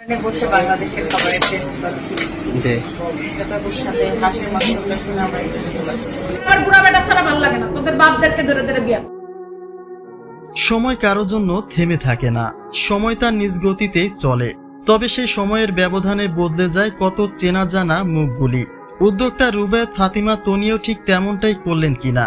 এখানে বসে বাংলাদেশের খাবারের টেস্ট পাচ্ছি। জি। ব্যাপারগুলোর সাথে হাঁসের মাংসগুলো শুনে আমরা এটা বুঝতে পারছি বুড়া বেটা ছাড়া ভালো লাগে না। তোদের বাপদেরকে ধরে ধরে বিয়া সময় কারও জন্য থেমে থাকে না। সময় তার নিজ গতিতেই চলে। তবে সেই সময়ের ব্যবধানে বদলে যায় কত চেনা জানা মুখগুলি। উদ্যোক্তা রুবায়ত ফাতিমা তনিও ঠিক তেমনটাই করলেন কিনা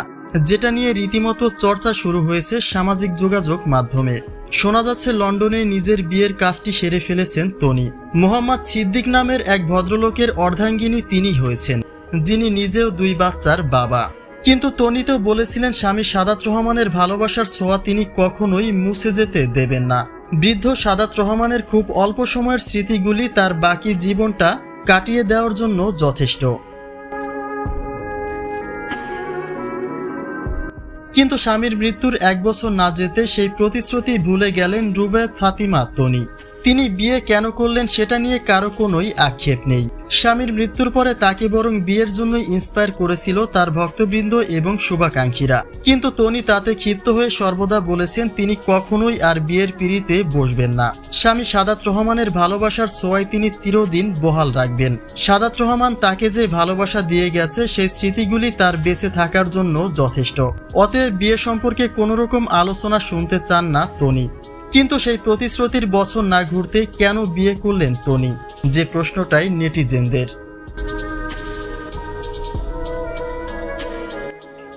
যেটা নিয়ে রীতিমতো চর্চা শুরু হয়েছে সামাজিক যোগাযোগ মাধ্যমে। শোনা যাচ্ছে লন্ডনে নিজের বিয়ের কাজটি সেরে ফেলেছেন তনি। মোহাম্মদ সিদ্দিক নামের এক ভদ্রলোকের অর্ধাঙ্গিনী তিনি হয়েছেন, যিনি নিজেও দুই বাচ্চার বাবা। কিন্তু তনি তো বলেছিলেন স্বামী সাদাত রহমানের ভালোবাসার ছোঁয়া তিনি কখনোই মুছে যেতে দেবেন না। বৃদ্ধ সাদাত রহমানের খুব অল্প সময়ের স্মৃতিগুলি তার বাকি জীবনটা কাটিয়ে দেওয়ার জন্য যথেষ্ট। কিন্তু স্বামীর মৃত্যুর এক বছর না যেতে সেই প্রতিশ্রুতি ভুলে গেলেন রুবেদ ফাতিমা তনি। তিনি বিয়ে কেন করলেন সেটা নিয়ে কারও কোনোই আক্ষেপ নেই। স্বামীর মৃত্যুর পরে তাকে বরং বিয়ের জন্য ইন্সপায়ার করেছিল তার ভক্তবৃন্দ এবং শুভাকাঙ্ক্ষীরা। কিন্তু তনি তাতে ক্ষিপ্ত হয়ে সর্বদা বলেছেন, তিনি কখনোই আর বিয়ের পিড়িতে বসবেন না। স্বামী সাদাত রহমানের ভালোবাসার ছোঁয়ায় তিনি চিরদিন বহাল রাখবেন। সাদাত রহমান তাকে যে ভালোবাসা দিয়ে গেছে, সেই স্মৃতিগুলি তার বেঁচে থাকার জন্য যথেষ্ট। অতএব বিয়ে সম্পর্কে কোনো রকম আলোচনা শুনতে চান না তনি। কিন্তু সেই প্রতিশ্রুতির বছর না ঘুরতে কেন বিয়ে করলেন তনি যে প্রশ্নটাই নেটিজেনদের।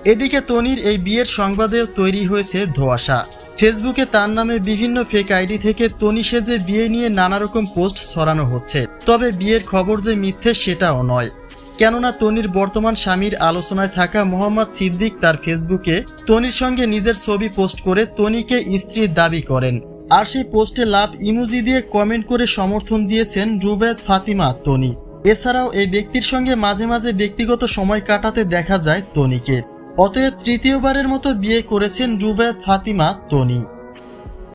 এদিকে তনির এই বিয়ের সংবাদেও তৈরি হয়েছে ধোঁয়াশা। ফেসবুকে তার নামে বিভিন্ন ফেক আইডি থেকে তনি সেজে বিয়ে নিয়ে নানা রকম পোস্ট ছড়ানো হচ্ছে। তবে বিয়ের খবর যে মিথ্যে সেটাও নয়। কেননা তনির বর্তমান স্বামীর আলোচনায় থাকা মোহাম্মদ সিদ্দিক তার ফেসবুকে তনির সঙ্গে নিজের ছবি পোস্ট করে তনিকে স্ত্রীর দাবি করেন। আর সেই পোস্টে লাভ ইমোজি দিয়ে কমেন্ট করে সমর্থন দিয়েছেন রুবেদ, ফাতিমা, তনি। এছাড়াও এই ব্যক্তির সঙ্গে মাঝে মাঝে ব্যক্তিগত সময় কাটাতে দেখা যায় তনিকে। অতএব তৃতীয়বারের মতো বিয়ে করেছেন রুবেদ, ফাতিমা, তনি।